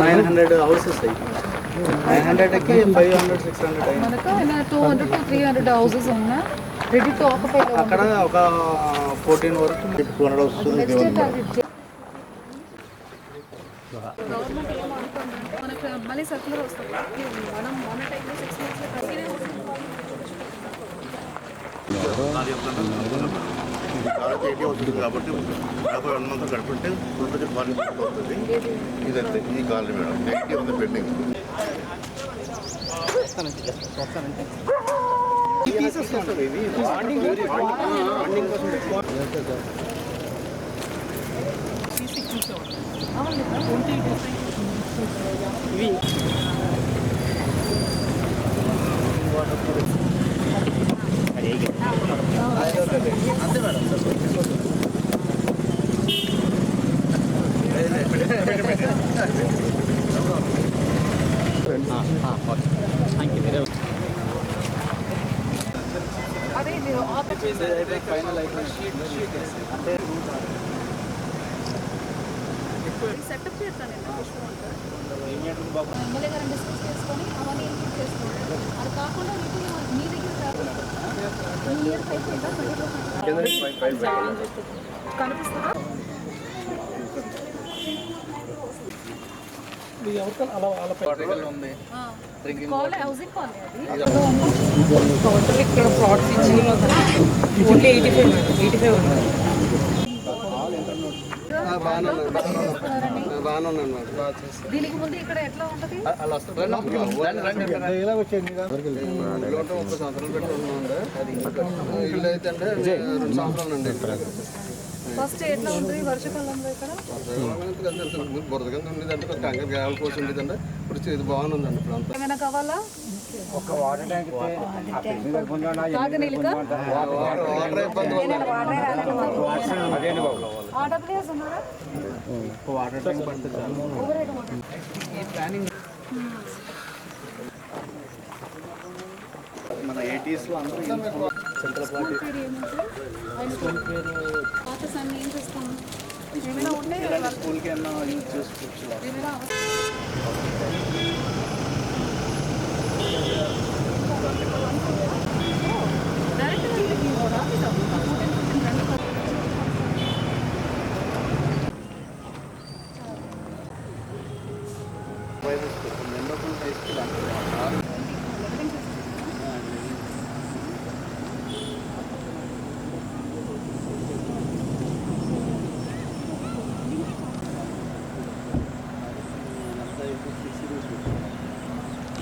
Nine hundred houses nine హండ్రెడ్కి five hundred six hundred అయింది మనకు two hundred to three hundred houses ఉన్నా ready to occupy అక్కడ ఒక ఫోర్టీన్ వరకు టూ హండ్రెడ్ వస్తుంది గవర్నమెంట్ ఏమనుకుంటుందంటే మనకు మళ్ళీ సర్కులర్ వస్తుంది. మనం మన టైంలో సిక్స్ మంత్స్లో కంటిన్యూ కాలేజ్ ఎయిటీ అవుతుంది కాబట్టి యాభై వన్ మంత్ గడుపుంటే ఫుల్ బడ్జెట్ కాలేజ్ అవుతుంది. ఇదంతే ఈ కాలేజ్ మేడం. ఎయిటీ ఉంది పెండింగ్. అదే సెటప్ చేస్తాను ఎమ్మెల్యే గారిని డిస్కస్ చేసుకొని అవన్నీ ఇంక్లూడ్ చేసుకోండి అది కాకుండా మీకు మీ దగ్గర కనిపిస్తుందా ఉంది కాల్ హౌసింగ్ కాల్ అది టోటల్ ఇక్కడ fraud fixing only eighty five eighty five ఉంది దీనికి ముందు ఇక్కడ ఎట్లా ఉంటది? పెట్టుకుంటున్నాం ఇల్లు అయితే అంటే రెండు సంవత్సరాలు అండి ఫస్ట్ ఎట్లా ఉంటుంది వర్షాకాలంలో ఇక్కడ? బురద ఉండేదంటే కంకర ఉండేదంటే ఇప్పుడు ఇది బాగుందండి ఇప్పుడు అంతా ఏమైనా కావాలా? వాటర్ ఇబ్బంది ఉన్నారా వాటర్ ట్యాంక్ పడుతుంది ప్లానింగ్ మన ఎయిటీస్లో అందరూ సెంట్రల్ పార్టీ పేరు ఆయన పాత అన్ని ఏం చేస్తాం? ఏమైనా ఉంటే స్కూల్కి ఏమన్నా యూజ్ చేసుకోవచ్చు ఏమైనా మెండోపల్ హై స్కూల్ అంటే